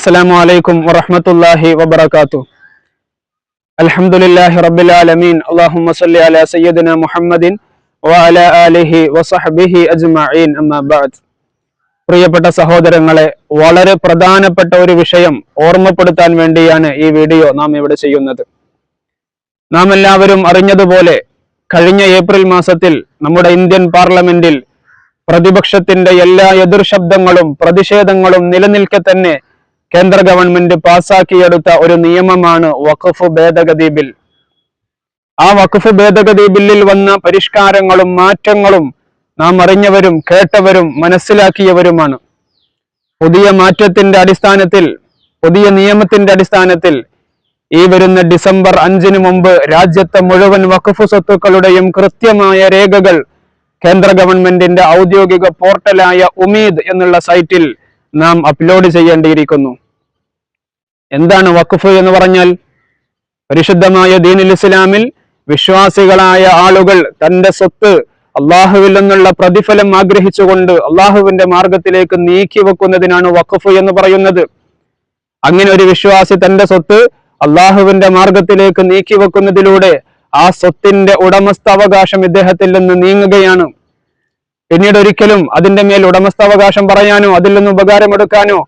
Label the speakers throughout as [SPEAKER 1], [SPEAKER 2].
[SPEAKER 1] അസ്സലാമു അലൈക്കും വറഹ്മത്തുള്ളാഹി വബറകാതുഹു അൽഹംദുലില്ലാഹി റബ്ബിൽ ആലമീൻ. അല്ലാഹുമ്മ സല്ലി അലാ മുഹമ്മദിൻ വഅലാ ആലിഹി വസഹ്ബിഹി അജ്മഈൻ. പ്രിയപ്പെട്ട സഹോദരങ്ങളെ വളരെ പ്രധാനപ്പെട്ട ഒരു വിഷയം ഓർമ്മപ്പെടുത്താൻ വേണ്ടിയാണ് ഈ വീഡിയോ നാം ഇവിടെ ചെയ്യുന്നത്. നാം എല്ലാവരും അറിഞ്ഞതുപോലെ കഴിഞ്ഞ ഏപ്രിൽ മാസത്തിൽ നമ്മുടെ ഇന്ത്യൻ പാർലമെന്റിൽ പ്രതിപക്ഷത്തിന്റെ എല്ലാ എതിർശബ്ദങ്ങളും പ്രതിഷേധങ്ങളും നിലനിൽക്കെ തന്നെ കേന്ദ്ര ഗവൺമെന്റ് പാസാക്കിയെടുത്ത ഒരു നിയമമാണ് വഖഫ് ഭേദഗതി ബിൽ. ആ വഖഫ് ഭേദഗതി ബില്ലിൽ വന്ന പരിഷ്കാരങ്ങളും മാറ്റങ്ങളും നാം അറിഞ്ഞവരും കേട്ടവരും മനസ്സിലാക്കിയവരുമാണ്. പുതിയ മാറ്റത്തിന്റെ അടിസ്ഥാനത്തിൽ പുതിയ നിയമത്തിന്റെ അടിസ്ഥാനത്തിൽ ഈ വരുന്ന ഡിസംബർ അഞ്ചിന് മുമ്പ് രാജ്യത്തെ മുഴുവൻ വഖഫ് സ്വത്തുക്കളുടെയും കൃത്യമായ രേഖകൾ കേന്ദ്ര ഗവൺമെന്റിന്റെ ഔദ്യോഗിക പോർട്ടലായ ഉമീദ് എന്നുള്ള സൈറ്റിൽ നാം അപ്ലോഡ് ചെയ്യേണ്ടിയിരിക്കുന്നു. എന്താണ് വഖഫ് എന്ന് പറഞ്ഞാൽ? പരിശുദ്ധമായ ദീനുൽ ഇസ്ലാമിൽ വിശ്വാസികളായ ആളുകൾ തന്റെ സ്വത്ത് അള്ളാഹുവിൽ നിന്നുള്ള പ്രതിഫലം ആഗ്രഹിച്ചുകൊണ്ട് അള്ളാഹുവിന്റെ മാർഗത്തിലേക്ക് നീക്കി വെക്കുന്നതിനാണ് വഖഫ് എന്ന് പറയുന്നത്. അങ്ങനെ ഒരു വിശ്വാസി തന്റെ സ്വത്ത് അള്ളാഹുവിന്റെ മാർഗത്തിലേക്ക് നീക്കി വെക്കുന്നതിലൂടെ ആ സ്വത്തിന്റെ ഉടമസ്ഥാവകാശം ഇദ്ദേഹത്തിൽ നിന്ന് നീങ്ങുകയാണ്. പിന്നീട് ഒരിക്കലും അതിന്റെ മേൽ ഉടമസ്ഥാവകാശം പറയാനോ അതിൽ നിന്ന് ഉപകാരമെടുക്കാനോ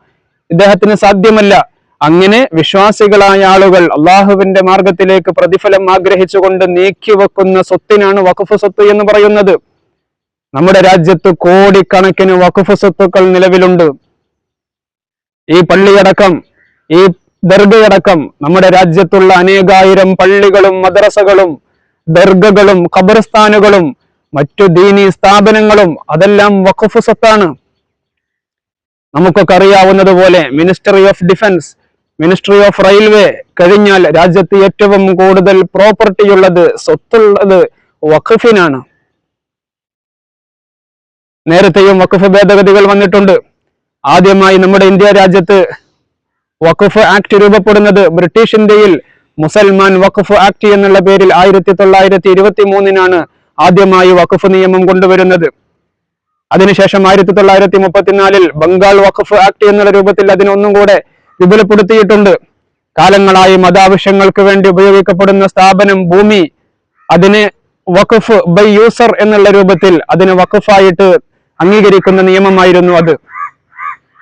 [SPEAKER 1] ഇദ്ദേഹത്തിന് സാധ്യമല്ല. അങ്ങനെ വിശ്വാസികളായ ആളുകൾ അള്ളാഹുവിന്റെ മാർഗത്തിലേക്ക് പ്രതിഫലം ആഗ്രഹിച്ചുകൊണ്ട് നീക്കി വെക്കുന്ന സ്വത്തിനാണ് വഖഫ് സ്വത്ത് എന്ന് പറയുന്നത്. നമ്മുടെ രാജ്യത്ത് കോടിക്കണക്കിന് വഖഫ് സ്വത്തുക്കൾ നിലവിലുണ്ട്. ഈ പള്ളിയടക്കം ഈ ദർഗയടക്കം നമ്മുടെ രാജ്യത്തുള്ള അനേകായിരം പള്ളികളും മദ്രസകളും ദർഗകളും ഖബർസ്ഥാനുകളും മറ്റു ദീനി സ്ഥാപനങ്ങളും അതെല്ലാം വഖഫ് സ്വത്താണ്. നമുക്കൊക്കെ അറിയാവുന്നതുപോലെ ministry of defence ministry of railway കഴിഞ്ഞാൽ രാജ്യത്ത് ഏറ്റവും കൂടുതൽ പ്രോപ്പർട്ടിയുള്ളത് സ്വത്തുള്ളത് വഖഫിനാണ്. നേരത്തെയും വഖഫ് ഭേദഗതികൾ വന്നിട്ടുണ്ട്. ആദ്യമായി നമ്മുടെ ഇന്ത്യ രാജ്യത്ത് വഖഫ് ആക്ട് രൂപപ്പെടുന്നത് ബ്രിട്ടീഷ് ഇന്ത്യയിൽ മുസൽമാൻ വഖഫ് ആക്ട് എന്നുള്ള പേരിൽ ആയിരത്തി തൊള്ളായിരത്തി ഇരുപത്തി മൂന്നിനാണ് ആദ്യമായി വഖഫ് നിയമം കൊണ്ടുവരുന്നത്. അതിനുശേഷം ആയിരത്തി തൊള്ളായിരത്തി മുപ്പത്തിനാലിൽ ബംഗാൾ വഖഫ് ആക്ട് എന്നുള്ള രൂപത്തിൽ അതിനൊന്നും കൂടെ വിപുലപ്പെടുത്തിയിട്ടുണ്ട്. കാലങ്ങളായി മതാവശ്യങ്ങൾക്ക് വേണ്ടി ഉപയോഗിക്കപ്പെടുന്ന സ്ഥാപനം ഭൂമി അതിന് വഖഫ് ബൈ യൂസർ എന്നുള്ള രൂപത്തിൽ അതിന് വഖഫായിട്ട് അംഗീകരിക്കുന്ന നിയമമായിരുന്നു അത്.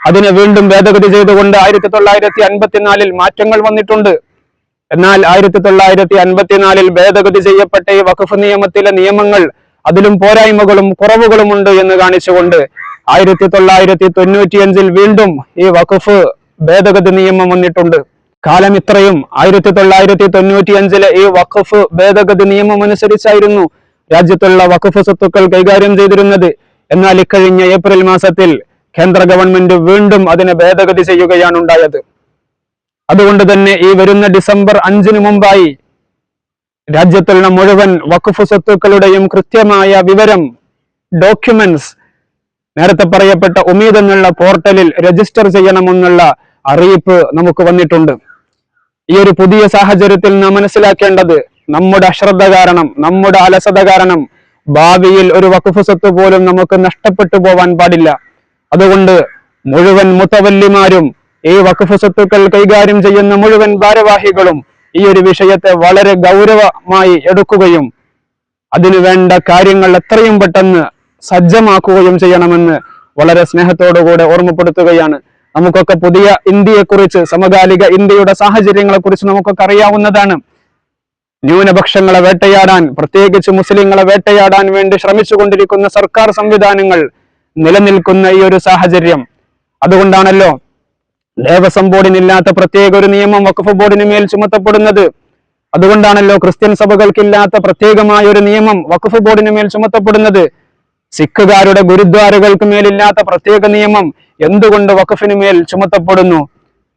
[SPEAKER 1] അതിനെ വീണ്ടും ഭേദഗതി ചെയ്തുകൊണ്ട് ആയിരത്തി തൊള്ളായിരത്തി അൻപത്തിനാലിൽ മാറ്റങ്ങൾ വന്നിട്ടുണ്ട്. എന്നാൽ ആയിരത്തി തൊള്ളായിരത്തി അൻപത്തിനാലിൽ ഭേദഗതി ചെയ്യപ്പെട്ട ഈ വഖഫ് നിയമത്തിലെ നിയമങ്ങൾ അതിലും പോരായ്മകളും കുറവുകളും ഉണ്ട് എന്ന് കാണിച്ചുകൊണ്ട് ആയിരത്തി തൊള്ളായിരത്തി തൊണ്ണൂറ്റിയഞ്ചിൽ വീണ്ടും ഈ വഖഫ് ഭേദഗതി നിയമം വന്നിട്ടുണ്ട്. കാലം ഇത്രയും. ആയിരത്തി തൊള്ളായിരത്തി തൊണ്ണൂറ്റിയഞ്ചിലെ ഈ വഖഫ് ഭേദഗതി നിയമം അനുസരിച്ചായിരുന്നു രാജ്യത്തുള്ള വഖഫ് സ്വത്തുക്കൾ കൈകാര്യം ചെയ്തിരുന്നത്. എന്നാൽ ഇക്കഴിഞ്ഞ ഏപ്രിൽ മാസത്തിൽ കേന്ദ്ര ഗവൺമെന്റ് വീണ്ടും അതിനെ ഭേദഗതി ചെയ്യുകയാണ് ഉണ്ടായത്. അതുകൊണ്ട് തന്നെ ഈ വരുന്ന ഡിസംബർ അഞ്ചിന് മുമ്പായി രാജ്യത്തുള്ള മുഴുവൻ വഖഫ് സ്വത്തുക്കളുടെയും കൃത്യമായ വിവരം ഡോക്യുമെന്റ്സ് നേരത്തെ പറയപ്പെട്ട ഉമീദ് എന്നുള്ള പോർട്ടലിൽ രജിസ്റ്റർ ചെയ്യണമെന്നുള്ള അറിയിപ്പ് നമുക്ക് വന്നിട്ടുണ്ട്. ഈ ഒരു പുതിയ സാഹചര്യത്തിൽ നാം മനസ്സിലാക്കേണ്ടത് നമ്മുടെ അശ്രദ്ധ കാരണം നമ്മുടെ അലസത കാരണം ഭാവിയിൽ ഒരു വഖഫ് സ്വത്ത് പോലും നമുക്ക് നഷ്ടപ്പെട്ടു പോവാൻ പാടില്ല. അതുകൊണ്ട് മുഴുവൻ മുത്തവല്ലിമാരും ഈ വഖഫ് സ്വത്തുക്കൾ കൈകാര്യം ചെയ്യുന്ന മുഴുവൻ ഭാരവാഹികളും ഈ ഒരു വിഷയത്തെ വളരെ ഗൗരവമായി എടുക്കുകയും അതിനു വേണ്ട കാര്യങ്ങൾ എത്രയും പെട്ടെന്ന് സജ്ജമാക്കുകയും ചെയ്യണമെന്ന് വളരെ സ്നേഹത്തോടുകൂടെ ഓർമ്മപ്പെടുത്തുകയാണ്. നമുക്കൊക്കെ പുതിയ ഇന്ത്യയെക്കുറിച്ച് സമകാലിക ഇന്ത്യയുടെ സാഹചര്യങ്ങളെക്കുറിച്ച് നമുക്കൊക്കെ അറിയാവുന്നതാണ്. ന്യൂനപക്ഷങ്ങളെ വേട്ടയാടാൻ പ്രത്യേകിച്ച് മുസ്ലിങ്ങളെ വേട്ടയാടാൻ വേണ്ടി ശ്രമിച്ചുകൊണ്ടിരിക്കുന്ന സർക്കാർ സംവിധാനങ്ങൾ നിലനിൽക്കുന്ന ഈ ഒരു സാഹചര്യം. അതുകൊണ്ടാണല്ലോ ദേവസ്വം ബോർഡിനില്ലാത്ത പ്രത്യേക ഒരു നിയമം വഖഫ് ബോർഡിന് മേൽ ചുമത്തപ്പെടുന്നത്. അതുകൊണ്ടാണല്ലോ ക്രിസ്ത്യൻ സഭകൾക്കില്ലാത്ത പ്രത്യേകമായ ഒരു നിയമം വഖഫ് ബോർഡിന് മേൽ ചുമത്തപ്പെടുന്നത്. സിഖുകാരുടെ ഗുരുദ്വാരകൾക്ക് മേലില്ലാത്ത പ്രത്യേക നിയമം എന്തുകൊണ്ട് വഖഫിന് മേൽ ചുമത്തപ്പെടുന്നു?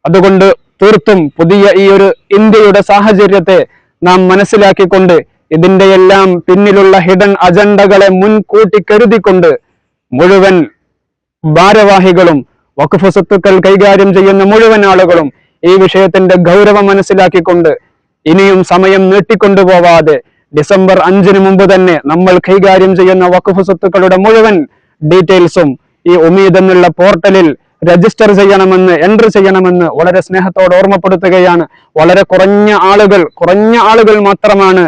[SPEAKER 1] അതുകൊണ്ട് തീർത്തും പുതിയ ഈ ഒരു ഇന്ത്യയുടെ സാഹചര്യത്തെ നാം മനസ്സിലാക്കിക്കൊണ്ട് ഇതിന്റെ എല്ലാം പിന്നിലുള്ള ഹിഡൻ അജണ്ടകളെ മുൻകൂട്ടി കരുതിക്കൊണ്ട് മുഴുവൻ ഭാരവാഹികളും വഖഫ് സ്വത്തുക്കൾ കൈകാര്യം ചെയ്യുന്ന മുഴുവൻ ആളുകളും ഈ വിഷയത്തിന്റെ ഗൗരവം മനസ്സിലാക്കിക്കൊണ്ട് ഇനിയും സമയം നീട്ടിക്കൊണ്ടുപോവാതെ ഡിസംബർ അഞ്ചിന് മുമ്പ് തന്നെ നമ്മൾ കൈകാര്യം ചെയ്യുന്ന വഖഫ് സ്വത്തുക്കളുടെ മുഴുവൻ ഡീറ്റെയിൽസും ഈ ഉമീദ് എന്നുള്ള പോർട്ടലിൽ രജിസ്റ്റർ ചെയ്യണമെന്ന് എൻട്രി ചെയ്യണമെന്ന് വളരെ സ്നേഹത്തോടെ ഓർമ്മപ്പെടുത്തുകയാണ്. വളരെ കുറഞ്ഞ ആളുകൾ കുറഞ്ഞ ആളുകൾ മാത്രമാണ്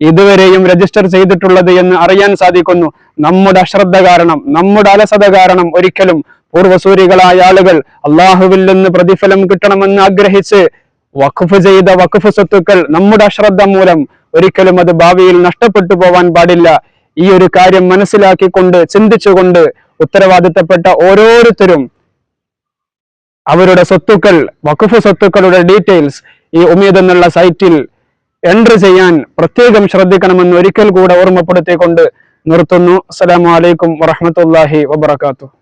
[SPEAKER 1] ഇതുവരെയും രജിസ്റ്റർ ചെയ്തിട്ടുള്ളത് എന്ന് അറിയാൻ സാധിക്കുന്നു. നമ്മുടെ അശ്രദ്ധ കാരണം നമ്മുടെ അലസത കാരണം ഒരിക്കലും പൂർവസൂരികളായ ആളുകൾ അള്ളാഹുവിൽ നിന്ന് പ്രതിഫലം കിട്ടണമെന്ന് ആഗ്രഹിച്ച് വഖഫ് ചെയ്ത വഖഫ് സ്വത്തുക്കൾ നമ്മുടെ അശ്രദ്ധ മൂലം ഒരിക്കലും അത് ഭാവിയിൽ നഷ്ടപ്പെട്ടു പോവാൻ പാടില്ല. ഈ ഒരു കാര്യം മനസ്സിലാക്കിക്കൊണ്ട് ചിന്തിച്ചുകൊണ്ട് ഉത്തരവാദിത്തപ്പെട്ട ഓരോരുത്തരും അവരുടെ സ്വത്തുക്കൾ വഖഫ് സ്വത്തുക്കളുടെ ഡീറ്റെയിൽസ് ഈ ഉമീദ് എന്നുള്ള സൈറ്റിൽ എൻട്രി ചെയ്യാൻ പ്രത്യേകം ശ്രദ്ധിക്കണമെന്ന് ഒരിക്കൽ കൂടെ ഓർമ്മപ്പെടുത്തിക്കൊണ്ട് നിർത്തുന്നു. അസ്സലാമു അലൈക്കും വറഹ്മത്തുള്ളാഹി വബറകാതുഹു.